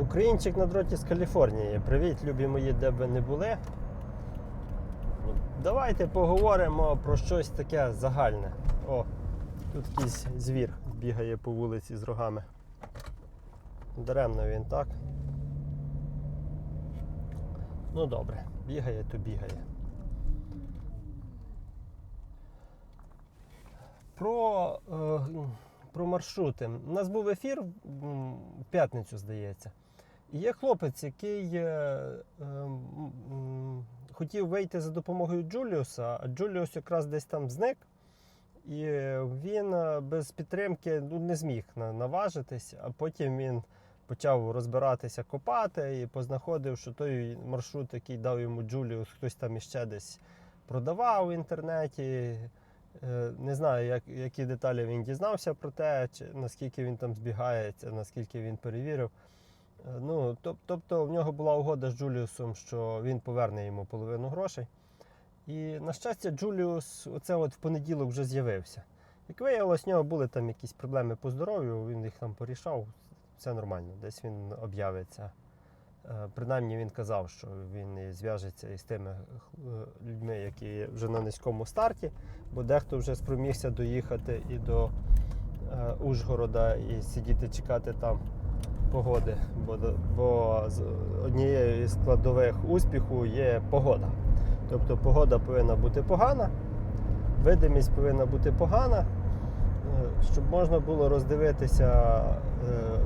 Українчик на дроті з Каліфорнії. Привіт, любі мої, де б ви не були. Давайте поговоримо про щось таке загальне. О, тут якийсь звір бігає по вулиці з рогами. Даремно він, так? Ну добре, бігає, то бігає. Про, е, про маршрути. У нас був ефір в п'ятницю, здається. Є хлопець, який е, е, хотів вийти за допомогою Джуліуса, а Джуліус якраз десь там зник. І він е, без підтримки ну, не зміг наважитись, а потім він почав розбиратися, копати і познаходив, що той маршрут, який дав йому Джуліус, хтось там іще десь продавав в інтернеті. Е, Не знаю, як, які деталі він дізнався про те, чи наскільки він там збігається, наскільки він перевірив. Е, Ну, тоб- тобто в нього була угода з Джуліусом, що він поверне йому половину грошей. І, на щастя, Джуліус оце от в понеділок вже з'явився. Як виявилось, в нього були там якісь проблеми по здоров'ю, він їх там порішав, все нормально, десь він об'явиться. Е, Принаймні він казав, що він зв'яжеться із тими е, людьми, які вже на низькому старті, бо дехто вже спромігся доїхати і до Ужгорода і сидіти чекати там погоди. Бо, бо з однією із складових успіху є погода. Тобто погода повинна бути погана, видимість повинна бути погана, е, щоб можна було роздивитися, е,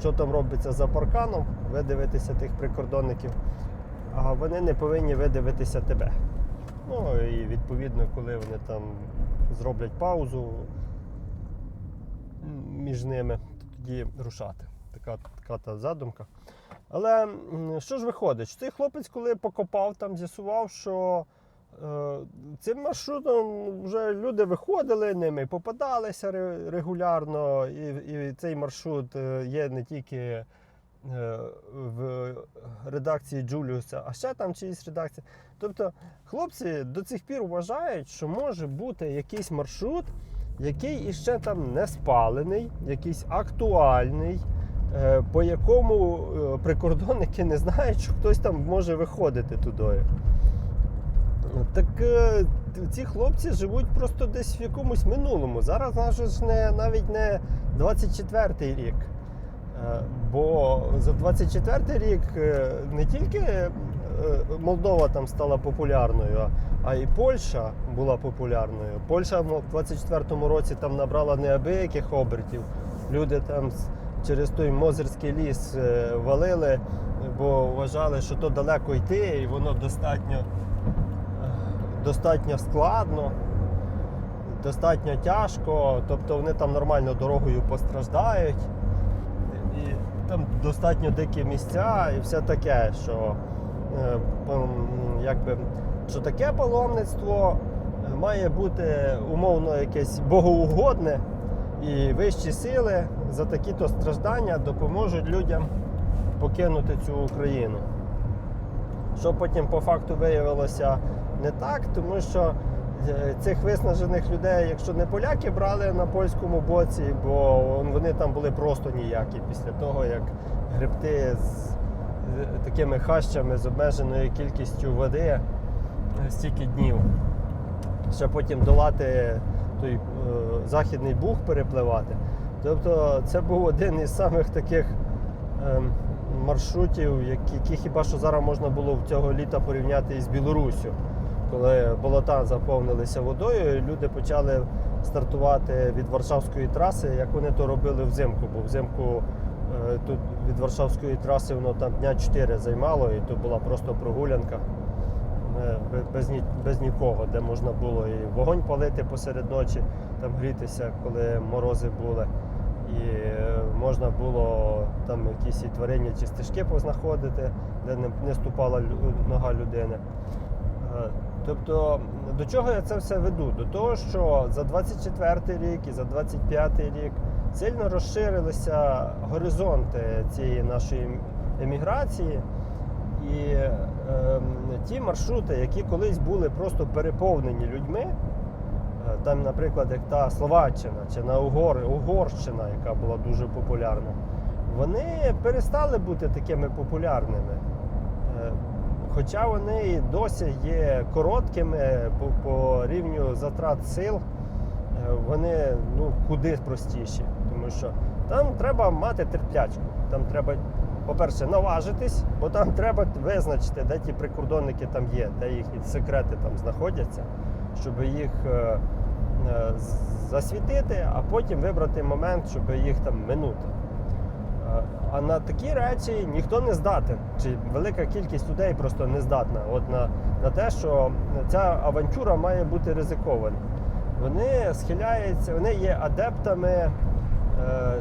що там робиться за парканом, видивитися тих прикордонників, а вони не повинні видивитися тебе. Ну і відповідно, коли вони там зроблять паузу між ними, тоді рушати. Така, така та задумка. Але що ж виходить? Цей хлопець, коли покопав, там з'ясував, що е, цим маршрутом вже люди виходили ними, попадалися регулярно, і, і цей маршрут е, є не тільки е, в редакції Джуліуса, а ще там чиїсь редакції. Тобто хлопці до цих пір вважають, що може бути якийсь маршрут, який іще там не спалений, якийсь актуальний, е, по якому е, прикордонники не знають, що хтось там може виходити туди. Так е, ці хлопці живуть просто десь в якомусь минулому. Зараз наш не, навіть не 24-й рік. Бо за 24-й рік е, не тільки Молдова там стала популярною, а і Польща була популярною. Польща в 24-му році там набрала неабияких обертів. Люди там через той Мозерський ліс е, валили, бо вважали, що то далеко йти, і воно достатньо, е, достатньо складно, достатньо тяжко. Тобто вони там нормально дорогою постраждають. І там достатньо дикі місця і все таке, що е, якби, що таке паломництво е, має бути умовно якесь богоугодне, і вищі сили за такі-то страждання допоможуть людям покинути цю Україну. Що потім по факту виявилося не так, тому що е, цих виснажених людей, якщо не поляки брали на польському боці, бо вони там були просто ніякі після того, як гребти з з такими хащами з обмеженою кількістю води е, стільки днів. Ще потім долати той е, західний буг перепливати. Тобто це був один із самих таких ем, маршрутів, які, хіба що зараз можна було в цього літа порівняти із Білоруссю, коли болота заповнилися водою, і люди почали стартувати від Варшавської траси, як вони то робили взимку, бо взимку тут від Варшавської траси воно там дня 4 займало, і то була просто прогулянка е, без, ні, без нікого, де можна було і вогонь палити посеред ночі, там грітися, коли морози були. І е, можна було там якісь і тваринні чи стежки познаходити, де не, не ступала нога людини. Е, Тобто, до чого я це все веду? До того, що за 24 рік і за 25 рік сильно розширилися горизонти цієї нашої еміграції. І е, ті маршрути, які колись були просто переповнені людьми, е, там, наприклад, як та Словаччина чи на Угор, Угорщина, яка була дуже популярна, вони перестали бути такими популярними. Е, Хоча вони і досі є короткими по, по рівню затрат сил, е, вони ну, куди простіші. Тому що там треба мати терплячку. Там треба, по-перше, наважитись, бо там треба визначити, де ті прикордонники там є, де їхні секрети там знаходяться, щоб їх е, е, засвітити, а потім вибрати момент, щоб їх там минути. Е, А на такі речі ніхто не здатен, чи велика кількість людей просто не здатна. От на, на те, що ця авантюра має бути ризикована. Вони схиляються, вони є адептами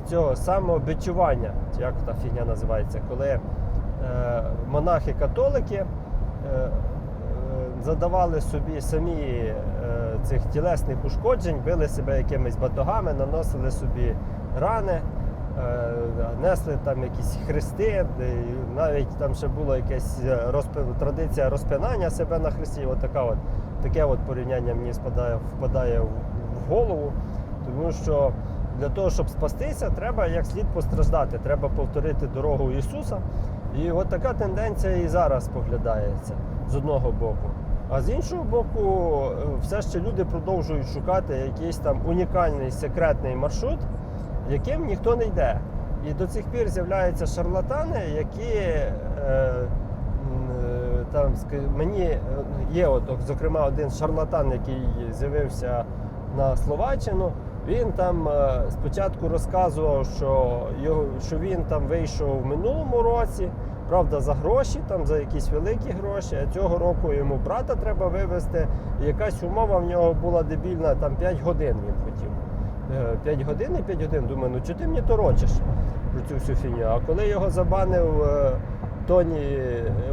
цього самобичування, як та фігня називається, коли е, монахи-католики е, е, задавали собі самі е, цих тілесних ушкоджень, били себе якимись батогами, наносили собі рани. Е, несли там якісь хрести, навіть там ще була якась е, розпи... традиція розпинання себе на хресті. От така от, таке от порівняння мені спадає, впадає в голову. Тому що для того, щоб спастися, треба як слід постраждати, треба повторити дорогу Ісуса. І от така тенденція і зараз поглядається з одного боку. А з іншого боку, е, все ще люди продовжують шукати якийсь там унікальний секретний маршрут, яким ніхто не йде. І до цих пір з'являються шарлатани, які е, е, там мені е, є, от, зокрема, один шарлатан, який з'явився на Словаччину. Він там е, спочатку розказував, що, його, що він там вийшов в минулому році, правда, за гроші, там за якісь великі гроші. А цього року йому брата треба вивезти. Якась умова в нього була дебільна, там 5 годин він хотів. 5 годин і 5 годин. Думаю, ну чого ти мені торочиш про цю всю фігню? А коли його забанив е, Тоні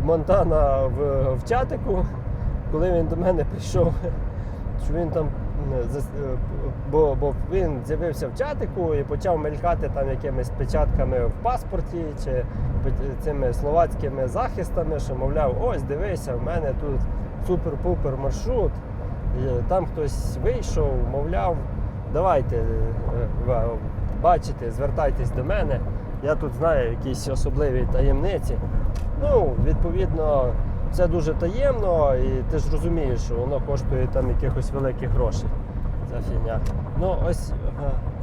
Монтана в, в чатику, коли він до мене прийшов, що він там. Зас- е, Бо, бо він з'явився в чатику і почав мелькати там якимись печатками в паспорті чи цими словацькими захистами, що мовляв, ось дивися, в мене тут супер-пупер маршрут. І там хтось вийшов, мовляв, давайте е, е, бачите, звертайтесь до мене. Я тут знаю якісь особливі таємниці. Ну, відповідно, це дуже таємно, і ти ж розумієш, що воно коштує там якихось великих грошей. Ця фігня. Ну, ось,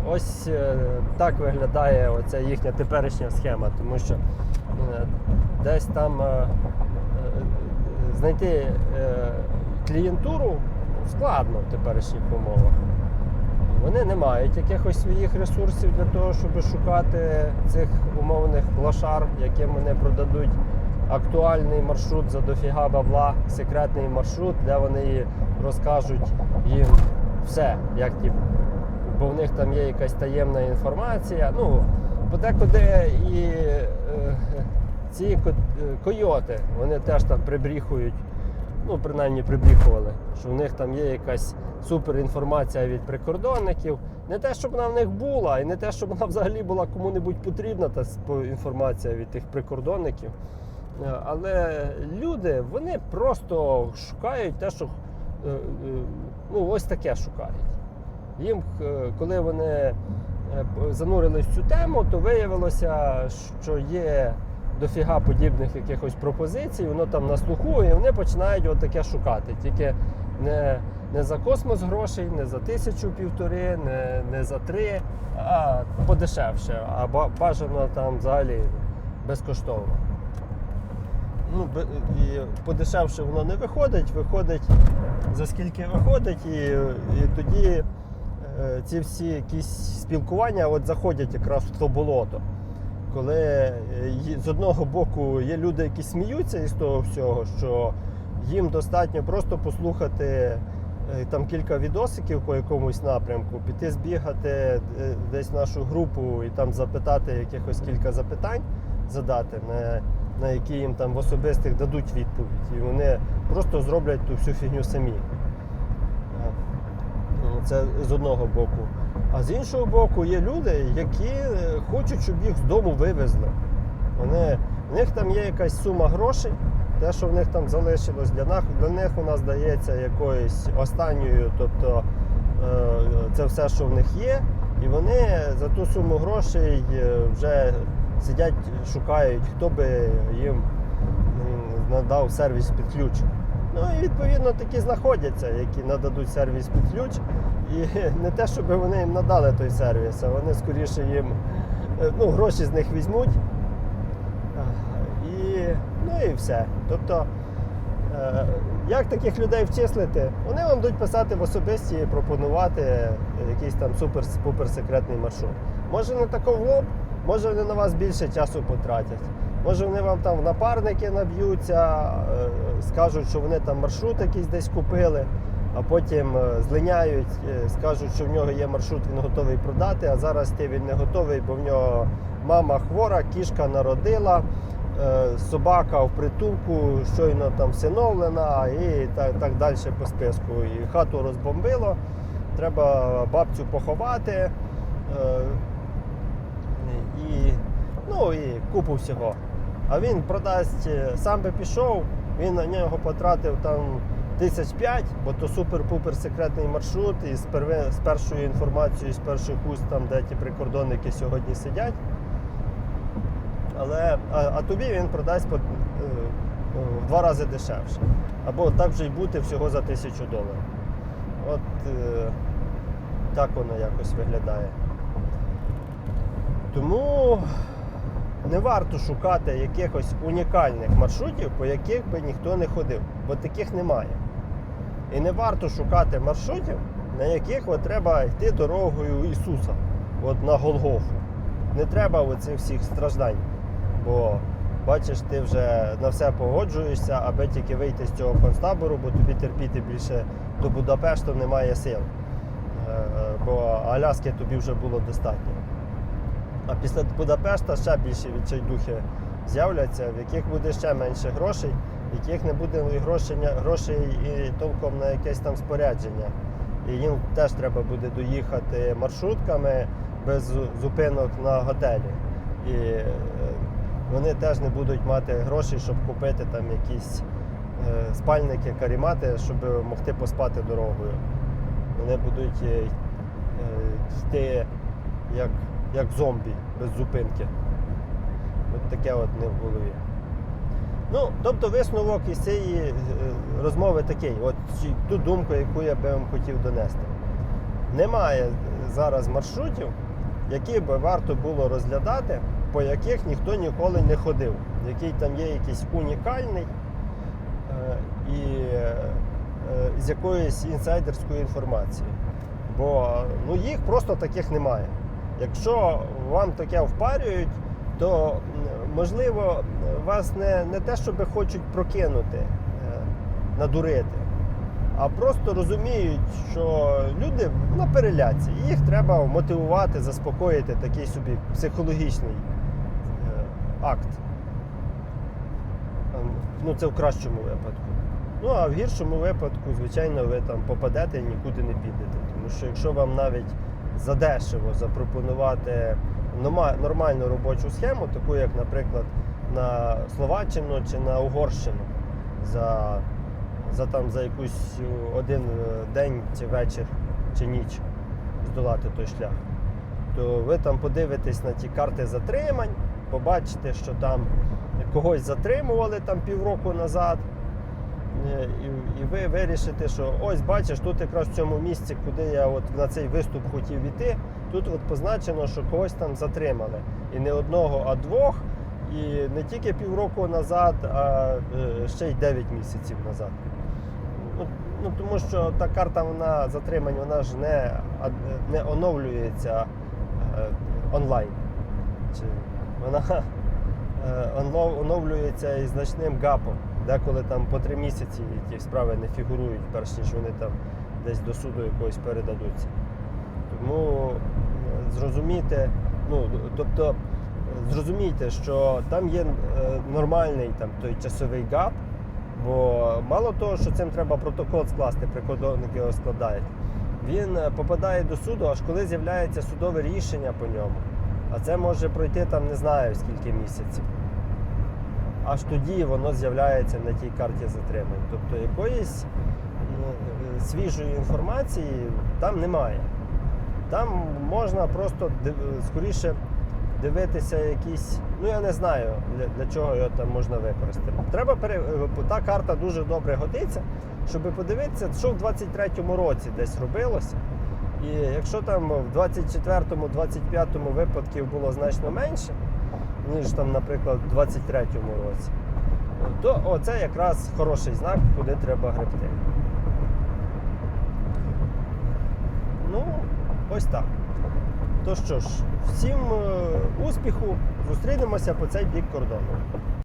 ось е, так виглядає оця їхня теперішня схема, тому що е, десь там е, знайти клієнтуру складно в теперішніх умовах. Вони не мають якихось своїх ресурсів для того, щоб шукати цих умовних лошар, яким вони продадуть актуальний маршрут за дофіга бабла, секретний маршрут, де вони розкажуть їм все, як ті, бо в них там є якась таємна інформація. Ну, подекуди і е, ці койоти, вони теж там прибріхують ну, принаймні прибріхували, що в них там є якась суперінформація від прикордонників. Не те, щоб вона в них була, і не те, щоб вона взагалі була кому-небудь потрібна, та інформація від тих прикордонників. Е, Але люди вони просто шукають те, що е, е, ну, ось таке шукають. Їм, коли вони занурились в цю тему, то виявилося, що є дофіга подібних якихось пропозицій, воно там на слуху, і вони починають от таке шукати. Тільки не, не за космос грошей, не за тисячу півтори, не, не за три, а подешевше, а бажано там взагалі безкоштовно. Ну, і подешевше воно не виходить, виходить за скільки виходить, і, і тоді е, ці всі якісь спілкування от заходять якраз в то болото. Коли е, з одного боку є люди, які сміються із того всього, що їм достатньо просто послухати е, там кілька відосиків по якомусь напрямку, піти збігати е, десь в нашу групу і там запитати якихось кілька запитань, задати, на, на які їм там в особистих дадуть відповідь. І вони просто зроблять ту всю фігню самі. Е, Це з одного боку. А з іншого боку, є люди, які е, хочуть, щоб їх з дому вивезли. Вони, в них там є якась сума грошей, те, що в них там залишилось, для них, для них вона здається якоюсь останньою, тобто е, це все, що в них є. І вони за ту суму грошей вже сидять, шукають, хто би їм надав сервіс під ключ. Ну і відповідно такі знаходяться, які нададуть сервіс під ключ. І не те, щоб вони їм надали той сервіс, а вони скоріше їм е, ну, гроші з них візьмуть. І, ну і все. Тобто, е, як таких людей вчислити? Вони вам будуть писати в особисті і пропонувати якийсь там супер-пупер секретний маршрут. Може не тако в лоб, може вони на вас більше часу потратять. Може вони вам там в напарники наб'ються, е, скажуть, що вони там маршрут якийсь десь купили, а потім е, злиняють, е, скажуть, що в нього є маршрут, він готовий продати, а зараз ти він не готовий, бо в нього мама хвора, кішка народила, собака в притулку, щойно там всиновлена і так, так далі по списку. І хату розбомбило, треба бабцю поховати. І, ну, і купу всього. А він продасть, е, сам би пішов, він на нього потратив там тисяч п'ять, бо то супер-пупер секретний маршрут і з, перве, з першою інформацією, з перших уст, там, де ті прикордонники сьогодні сидять. Але, а, а тобі він продасть по, е, в два рази дешевше. Або так вже й бути всього за тисячу доларів. От е, так воно якось виглядає. Тому не варто шукати якихось унікальних маршрутів, по яких би ніхто не ходив, бо таких немає. І не варто шукати маршрутів, на яких от треба йти дорогою Ісуса, от на Голгофу. Не треба оцих всіх страждань. Бо бачиш, ти вже на все погоджуєшся, аби тільки вийти з цього концтабору, бо тобі терпіти більше до Будапешту немає сил. Е, Бо Аляски тобі вже було достатньо. А після Будапешта ще більше відчайдухи з'являться, в яких буде ще менше грошей, в яких не буде і грошення, грошей і толком на якесь там спорядження. І їм теж треба буде доїхати маршрутками без зупинок на готелі. І е, вони теж не будуть мати грошей, щоб купити там якісь е, спальники, карімати, щоб могти поспати дорогою. Вони будуть е, йти як, як зомбі без зупинки. От таке от не в голові. Ну, тобто висновок із цієї е, розмови такий, от ту думку, яку я би вам хотів донести. Немає зараз маршрутів, які би варто було розглядати, по яких ніхто ніколи не ходив, який там є якийсь унікальний е, і е, з якоюсь інсайдерською інформацією. Бо ну, їх просто таких немає. Якщо вам таке впарюють, то можливо вас не, не те, щоб хочуть прокинути, е, надурити, а просто розуміють, що люди на переляці, їх треба мотивувати, заспокоїти такий собі психологічний е, акт. Ем, Ну, це в кращому випадку. Ну, а в гіршому випадку, звичайно, ви там попадете і нікуди не підете. Тому що якщо вам навіть задешево запропонувати нормальну робочу схему, таку як, наприклад, на Словаччину чи на Угорщину, за, за, там, за якусь е, один е, день чи вечір чи ніч здолати той шлях, то ви там подивитесь на ті карти затримань, побачите, що там когось затримували там півроку назад. Е, І, ви вирішите, що ось бачиш, тут якраз в цьому місці, куди я от на цей виступ хотів іти, тут от позначено, що когось там затримали. І не одного, а двох. І не тільки півроку назад, а е, ще й 9 місяців назад. Ну, ну тому що та карта вона затримань, вона ж не, не оновлюється е, онлайн. Чи вона оновлюється із значним гапом. Деколи там по три місяці ті справи не фігурують, перш ніж вони там десь до суду якогось передадуться. Тому е, зрозумійте, ну тобто е, зрозумійте, що там є е, нормальний там той часовий гап, бо мало того, що цим треба протокол скласти, прикордонники його складають. Він попадає до суду, аж коли з'являється судове рішення по ньому. А це може пройти там не знаю скільки місяців. Аж тоді воно з'являється на тій карті затримань. Тобто якоїсь ну, е, свіжої інформації там немає. Там можна просто скоріше дивитися якісь. Ну я не знаю для, чого його там можна використати. Треба е, та карта дуже добре годиться, щоб подивитися, що в 23-му році десь робилося. І якщо там в 24-му, 25-му випадків було значно менше, ніж там, наприклад, в 23-му році, то оце якраз хороший знак, куди треба гребти. Ну, ось так. То що ж, всім е, успіху, зустрінемося по цей бік кордону.